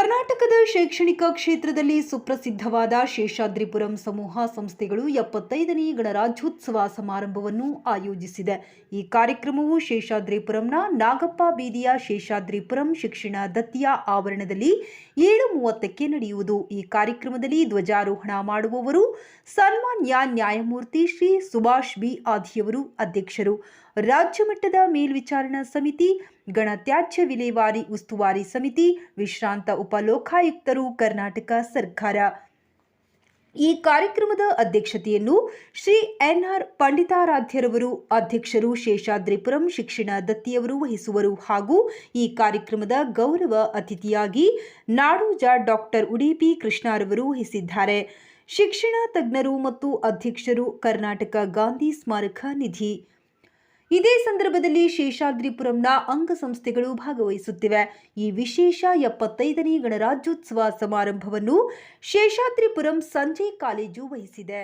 ಕರ್ನಾಟಕದ ಶೈಕ್ಷಣಿಕ ಕ್ಷೇತ್ರದಲ್ಲಿ ಸುಪ್ರಸಿದ್ಧವಾದ ಶೇಷಾದ್ರಿಪುರಂ ಸಮೂಹ ಸಂಸ್ಥೆಗಳು ಎಪ್ಪತ್ತೈದನೇ ಗಣರಾಜ್ಯೋತ್ಸವ ಸಮಾರಂಭವನ್ನು ಆಯೋಜಿಸಿದೆ. ಈ ಕಾರ್ಯಕ್ರಮವು ಶೇಷಾದ್ರಿಪುರಂನ ನಾಗಪ್ಪ ಬೀದಿಯ ಶೇಷಾದ್ರಿಪುರಂ ಶಿಕ್ಷಣ ದತ್ತಿಯ ಆವರಣದಲ್ಲಿ ಏಳು ಮೂವತ್ತಕ್ಕೆ ನಡೆಯುವುದು. ಈ ಕಾರ್ಯಕ್ರಮದಲ್ಲಿ ಧ್ವಜಾರೋಹಣ ಮಾಡುವವರು ಸನ್ಮಾನ್ಯ ನ್ಯಾಯಮೂರ್ತಿ ಶ್ರೀ ಸುಭಾಷ್ ಬಿ. ಆಧಿಯವರು ಅಧ್ಯಕ್ಷರು. ರಾಜ್ಯ ಮಟ್ಟದ ಮೇಲ್ವಿಚಾರಣಾ ಸಮಿತಿ ಗಣತ್ಯಾಜ್ಯ ವಿಲೇವಾರಿ ಉಸ್ತುವಾರಿ ಸಮಿತಿ, ವಿಶ್ರಾಂತ ಉಪಲೋಕಾಯುಕ್ತರು, ಕರ್ನಾಟಕ ಸರ್ಕಾರ. ಈ ಕಾರ್ಯಕ್ರಮದ ಅಧ್ಯಕ್ಷತೆಯನ್ನು ಶ್ರೀ ಎನ್ಆರ್ ಪಂಡಿತಾರಾಧ್ಯರವರು, ಅಧ್ಯಕ್ಷರು ಶೇಷಾದ್ರಿಪುರಂ ಶಿಕ್ಷಣ ದತ್ತಿಯವರು ವಹಿಸುವರು ಹಾಗೂ ಈ ಕಾರ್ಯಕ್ರಮದ ಗೌರವ ಅತಿಥಿಯಾಗಿ ನಾಡೋಜ ಡಾಕ್ಟರ್ ಉಡಿಪಿ ಕೃಷ್ಣರವರು ವಹಿಸಿದ್ದಾರೆ. ಶಿಕ್ಷಣ ತಜ್ಞರು ಮತ್ತು ಅಧ್ಯಕ್ಷರು ಕರ್ನಾಟಕ ಗಾಂಧಿ ಸ್ಮಾರಕ ನಿಧಿ. ಇದೇ ಸಂದರ್ಭದಲ್ಲಿ ಶೇಷಾದ್ರಿಪುರಂನ ಅಂಗಸಂಸ್ಥೆಗಳು ಭಾಗವಹಿಸುತ್ತಿವೆ. ಈ ವಿಶೇಷ ಎಪ್ಪತ್ತೈದನೇ ಗಣರಾಜ್ಯೋತ್ಸವ ಸಮಾರಂಭವನ್ನು ಶೇಷಾದ್ರಿಪುರಂ ಸಂಜೆ ಕಾಲೇಜು ವಹಿಸಿದೆ.